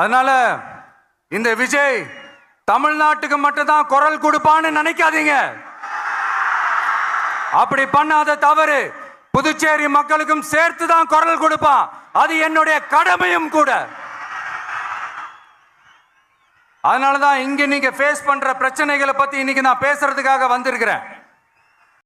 அதனால இந்த விஜய் தமிழ்நாட்டுக்கு மட்டும்தான் குரல் கொடுப்பான்னு நினைக்காதீங்க. அப்படி பண்ணாத தவறு புதுச்சேரி மக்களுக்கும் சேர்த்து தான் குரல் கொடுப்பான். அது என்னுடைய கடமையும் கூட. அதனால தான் இங்க நீங்க ஃபேஸ் பண்ணுற பிரச்சனைகளை பத்தி இன்னைக்கு நான் பேசுறதுக்காக வந்திருக்கிறேன்.